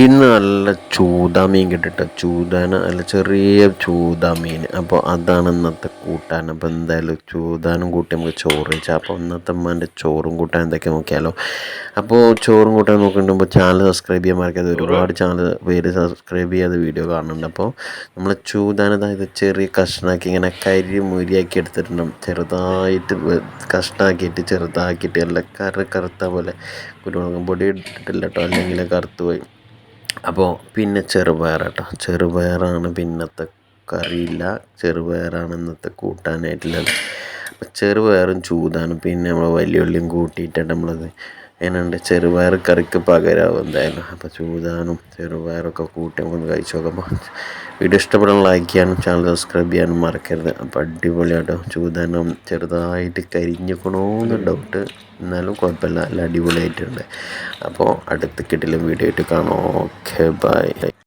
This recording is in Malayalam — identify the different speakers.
Speaker 1: ഇന്ന് നല്ല ചൂതാ മീൻ കിട്ടിട്ട്. ചൂതാന നല്ല ചെറിയ ചൂതാ മീൻ. അപ്പോൾ അതാണ് ഇന്നത്തെ കൂട്ടാൻ. അപ്പോൾ എന്തായാലും ചൂതാനും കൂട്ടി നമുക്ക് ചോറ് വെച്ചാൽ അപ്പോൾ ഇന്നത്തെ അമ്മേന്റെ ചോറും കൂട്ടാൻ എന്തൊക്കെ നോക്കിയാലോ? അപ്പോൾ ചോറും കൂട്ടാൻ നോക്കുന്നുമ്പോൾ ചാനൽ സബ്സ്ക്രൈബ് ചെയ്യാൻ മറക്കാതെ ഒരുപാട് ചാനൽ പേര് സബ്സ്ക്രൈബ് ചെയ്യാതെ വീഡിയോ കാണുന്നുണ്ട്. അപ്പോൾ നമ്മൾ ചൂതാന അതായത് ചെറിയ കഷ്ണാക്കി ഇങ്ങനെ കരി മുരിയാക്കി എടുത്തിട്ടുണ്ടാവും ചെറുതായിട്ട് കഷ്ണാക്കിയിട്ട് ചെറുതാക്കിയിട്ട് എല്ലാം കറ കറുത്ത പോലെ കുരുമുളകും പൊടി ഇട്ടിട്ടില്ല കേട്ടോ അല്ലെങ്കിൽ കറുത്ത് പോയി. അപ്പോൾ പിന്നെ ചെറുപയർ കേട്ടോ ചെറുപയറാണ് പിന്നത്തെ കറിയില്ല. ചെറുപയറാണ് ഇന്നത്തെ കൂട്ടാനായിട്ടുള്ളത്. ചെറുപയറും ചൂതാണ് പിന്നെ നമ്മൾ വലിയ ഉള്ളിയും കൂട്ടിയിട്ടാണ് നമ്മളത് എന്നുണ്ട്. ചെറുപയർ കറിക്ക് പകരമാവും എന്തായാലും. അപ്പോൾ ചൂതാനും ചെറുപയറൊക്കെ കൂട്ടി നമുക്കൊന്ന് കഴിച്ച് നോക്കുമ്പോൾ വീഡിയോ ഇഷ്ടപ്പെടാൻ ലൈക്ക് ചെയ്യാനും ചാനൽ സബ്സ്ക്രൈബ് ചെയ്യാനും മറക്കരുത്. അപ്പോൾ അടിപൊളിയാട്ടോ. ചൂതാനും ചെറുതായിട്ട് കരിഞ്ഞിക്കണോന്ന് ഡൗട്ട് എന്നാലും കുഴപ്പമില്ല. നല്ല അടിപൊളിയായിട്ടുണ്ട്. അപ്പോൾ അടുത്ത കിട്ടിലും വീഡിയോ ആയിട്ട് കാണാം. Okay bye